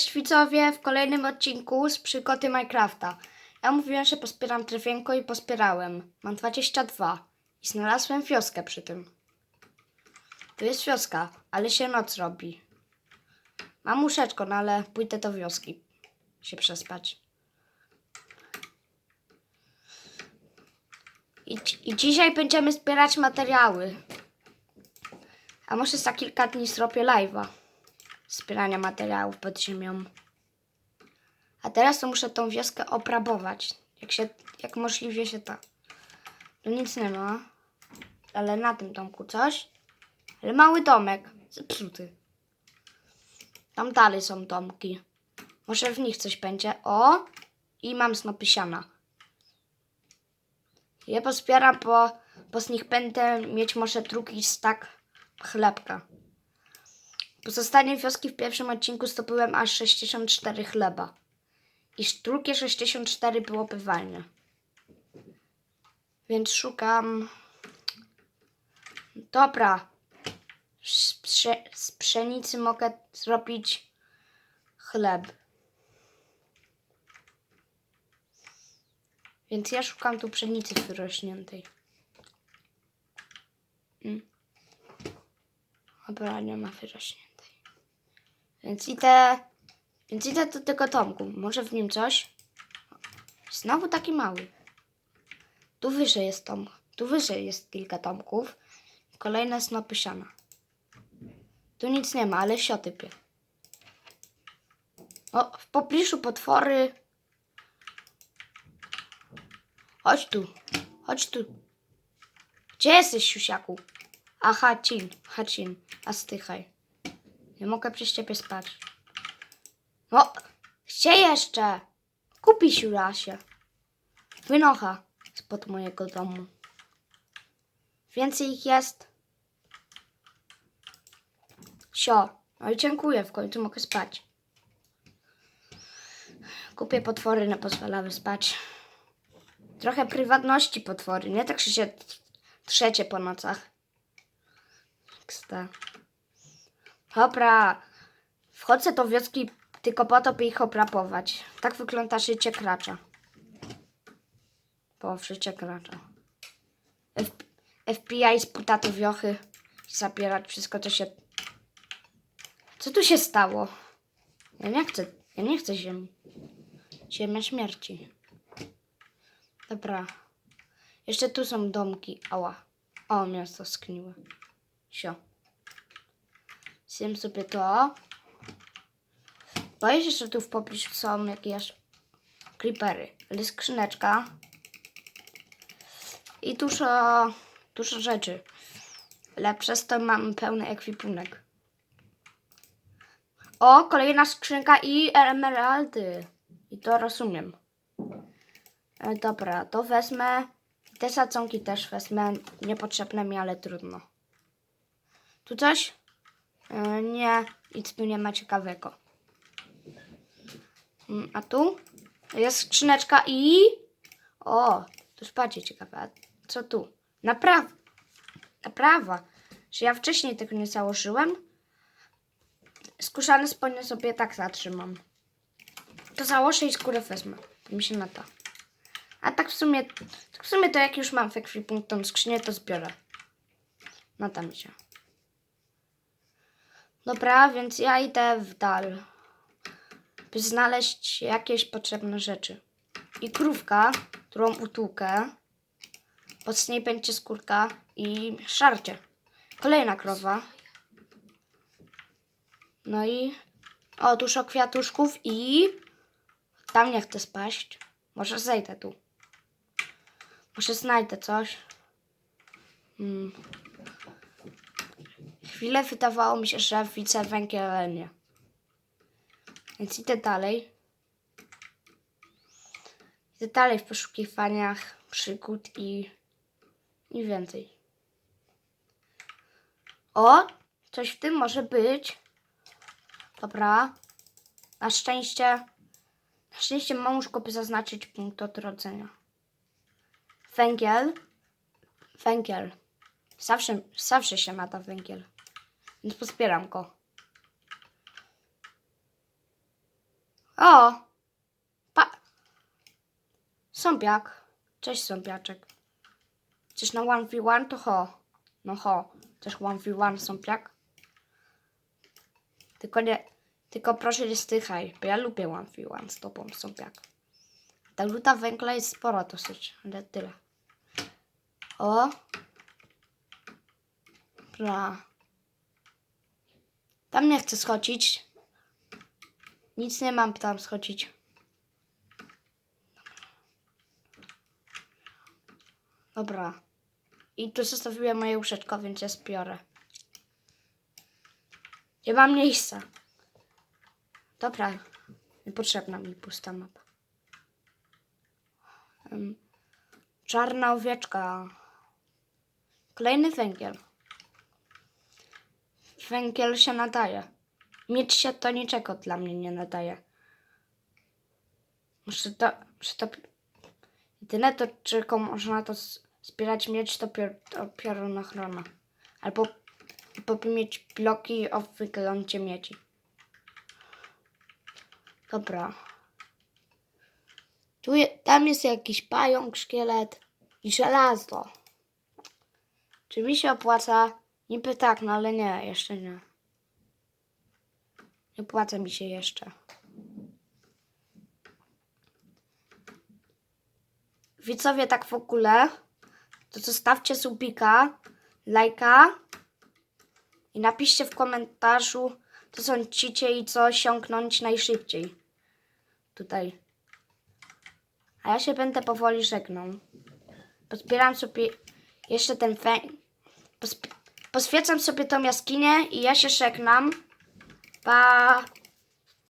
Cześć widzowie, w kolejnym odcinku z przygody Minecrafta. Ja mówiłem, że pospieram drewienko i pospierałem. Mam 22 i znalazłem wioskę przy tym. Tu jest wioska, ale się noc robi. Mam łóżeczko, no ale pójdę do wioski się przespać. I, I dzisiaj będziemy zbierać materiały. A może za kilka dni zrobię live'a zbierania materiałów pod ziemią. A teraz to muszę tą wioskę oprabować. Jak się, jak możliwie się da. Tu nic nie ma. Ale na tym domku coś. Ale mały domek. Zepsuty. Tam dalej są domki. Może w nich coś będzie. O! I mam snopy siana. Je pozbieram, bo, bo z nich będę mieć może drugi stak chlebka. Po zostanie wioski w pierwszym odcinku zdobyłem aż 64 chleba. I drugie 64 było bywalne. Więc szukam. Dobra. Z, prze... z pszenicy mogę zrobić chleb. Więc ja szukam tu pszenicy wyrośniętej. Mm. Dobra, nie ma wyrośniętej. Więc idę. Więc idę do tego domku. Może w nim coś? Znowu taki mały. Tu wyżej jest tom. Tu wyżej jest kilka tomków. Kolejne snopy siana. Tu nic nie ma, ale siotypie. O, w pobliżu potwory. Chodź tu. Chodź tu. Gdzie jesteś, siusiaku? A, Hacin. Hacin. A stychaj. Nie mogę przez ciebie spać. No, gdzie jeszcze? Kupi siurasie. Wynocha spod mojego domu. Więcej ich jest. Sio. No i dziękuję, w końcu mogę spać. Kupię potwory, nie pozwalały spać. Trochę prywatności potwory, nie tak, się trzecie po nocach. Ksta. Dobra, wchodzę do wioski tylko po to, by ich oprapować. Tak wygląda życie kracza. Po życie kracza. F FBI sputa te wiochy i zabierać wszystko, co się... Co tu się stało? Ja nie chcę, ja nie chcę ziemi. Ziemia śmierci. Dobra. Jeszcze tu są domki. Ała. O, miasto skniły. Sio. Zjem sobie to. Boję się, że tu w pobliżu są jakieś creepery. Ale skrzyneczka. I dużo, dużo rzeczy. Ale przez to mam pełny ekwipunek. O, kolejna skrzynka i emeraldy. I to rozumiem. E, dobra, to wezmę. Te sadzonki też wezmę. Niepotrzebne mi, ale trudno. Tu coś? E, nie, nic tu nie ma ciekawego. Mm, A tu? Jest skrzyneczka i... O, to jest bardziej ciekawe. A co tu? Naprawa. Naprawa. Że ja wcześniej tego nie założyłem. Skórzane spodnie sobie tak zatrzymam. To założę i skórę wezmę. Mi się nada. A tak w sumie, tak w sumie to jak już mam w ekwipunkt skrzynię, to zbiorę. Nada mi się. Dobra, więc ja idę w dal, by znaleźć jakieś potrzebne rzeczy. I krówka, którą utłukę, pod niej będzie skórka i szarcie. Kolejna krowa. No i o, kwiatuszków i tam nie chcę spaść. Może zejdę tu. Może znajdę coś. Hmm. Chwilę wydawało mi się, że widzę węgiel, ale nie. Więc idę dalej. Idę dalej w poszukiwaniach przygód i, i więcej. O! Coś w tym może być. Dobra. Na szczęście. Na szczęście mam łóżko, by zaznaczyć punkt odrodzenia. Węgiel. Węgiel. Zawsze, zawsze się nada węgiel. Więc pozbieram go. O! Pa... Sąpiak. Cześć, sąpiaczek. Chcesz na 1v1? To ho. No ho. Chcesz 1v1, sąpiak? Tylko nie... Tylko proszę nie stychaj, bo ja lubię 1v1 z tobą, sąpiak. Ta luta węgla jest spora dosyć, ale tyle. O! Dobra. Tam nie chcę schodzić. Nic nie mam tam schodzić. Dobra. I tu zostawiłem moje łóżeczko, więc je spiorę. Nie mam miejsca. Dobra. Niepotrzebna mi pusta mapa. Czarna owieczka. Kolejny węgiel. Węgiel się nadaje. Mieć się to niczego dla mnie nie nadaje. Muszę to... Muszę to jedyne to, czego można to zbierać mieć, to, pior, to piorunochrona. Albo, albo mieć bloki o wyglądzie miedzi. Dobra. Tu je, tam jest jakiś pająk, szkielet i żelazo. Czy mi się opłaca? Niby tak, no ale nie, jeszcze nie. Nie opłaca mi się jeszcze. Widzowie, tak w ogóle, to zostawcie subika, lajka i napiszcie w komentarzu, co sądzicie i co osiągnąć najszybciej. Tutaj. A ja się będę powoli żegnał. Pozbieram sobie jeszcze ten. Posp- Poswiecam sobie tą jaskinię i ja się żegnam. Pa!